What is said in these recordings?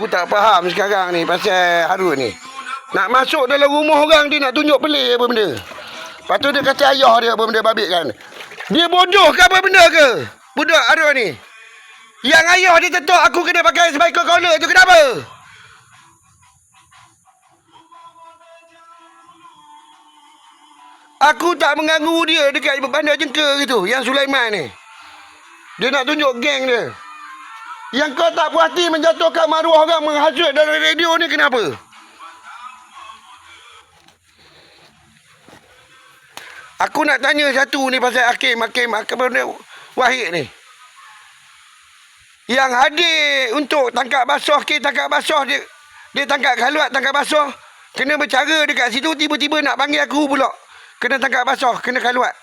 Aku tak faham sekarang ni pasal Harun ni. Nak masuk dalam rumah orang dia nak tunjuk pelik apa benda. Lepas tu dia kata ayah dia apa benda babik kan. Dia bodoh ke apa benda ke? Budak Harun ni. Yang ayah dia tetuk aku kena pakai sebaikal collar tu kenapa? Aku tak mengganggu dia dekat bandar jengka gitu. Yang Sulaiman ni. Dia nak tunjuk geng dia. Yang kau tak puas hati menjatuhkan maruah orang menghasut dalam radio ni kenapa? Aku nak tanya satu ni pasal Hakim, Hakim, Hakim Wahid ni. Yang hadir untuk tangkap basuh, kes tangkap basuh dia, dia tangkap kaluat, tangkap basuh. Kena bercara dekat situ, tiba-tiba nak panggil aku pula. Kena tangkap basuh, kena kaluat.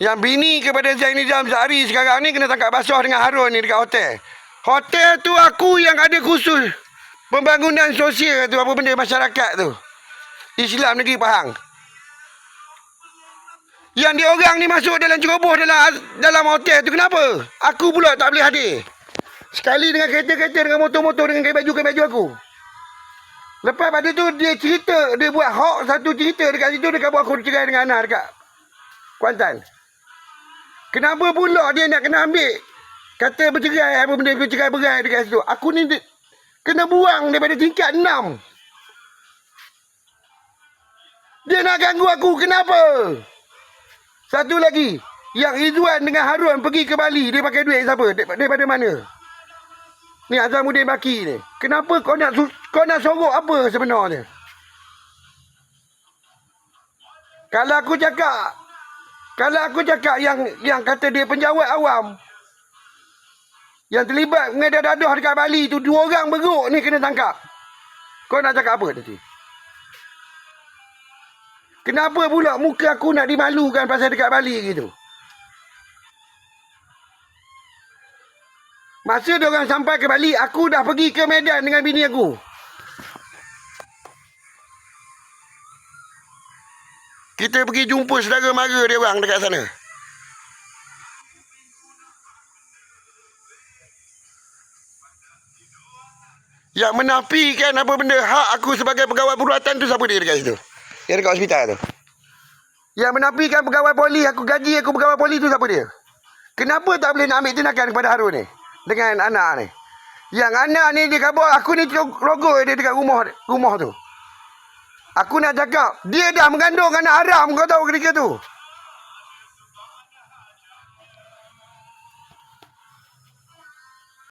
Yang bini kepada Zainizam Zahari sekarang ni kena tangkap basuh dengan Harun ni dekat hotel. Hotel tu aku yang ada khusus pembangunan sosial tu apa benda masyarakat tu. Islam Negeri Pahang. Yang dia orang ni masuk dalam ceroboh dalam dalam hotel tu kenapa? Aku pula tak boleh hadir. Sekali dengan kereta-kereta dengan motor-motor dengan kain baju-kain baju aku. Lepas pada tu dia cerita, dia buat hoax satu cerita dekat situ dekat buat aku cerai dengan anak dekat Kuantan. Kenapa pula dia nak kena ambil kata bercerai apa benda bercerai berai dekat situ. Aku ni di- kena buang daripada tingkat enam. Dia nak ganggu aku kenapa? Satu lagi, yang Izzuan dengan Harun pergi ke Bali, dia pakai duit siapa? Dar- Daripada mana? Ni Azamuddin Baki ni. Kenapa kau nak kau nak sorok apa sebenarnya? Kalau aku cakap kalau aku cakap yang yang kata dia penjawat awam yang terlibat mengedar dadah dekat Bali tu dua orang beruk ni kena tangkap. Kau nak cakap apa nanti? Kenapa pula muka aku nak dimalukan pasal dekat Bali gitu? Masa dia orang sampai ke Bali, aku dah pergi ke Medan dengan bini aku. Kita pergi jumpa saudara mara dia orang dekat sana. Yang menafikan apa benda hak aku sebagai pegawai perubatan tu siapa dia dekat situ? Yang dekat hospital tu. Yang menafikan pegawai poli, aku gaji aku pegawai poli tu siapa dia? Kenapa tak boleh nak ambil tindakan kepada Harun ni? Dengan anak ni. Yang anak ni dia kabur, aku ni rogol dia dekat rumah rumah tu. Aku nak cakap, dia dah mengandung anak haram kau tahu ketika tu.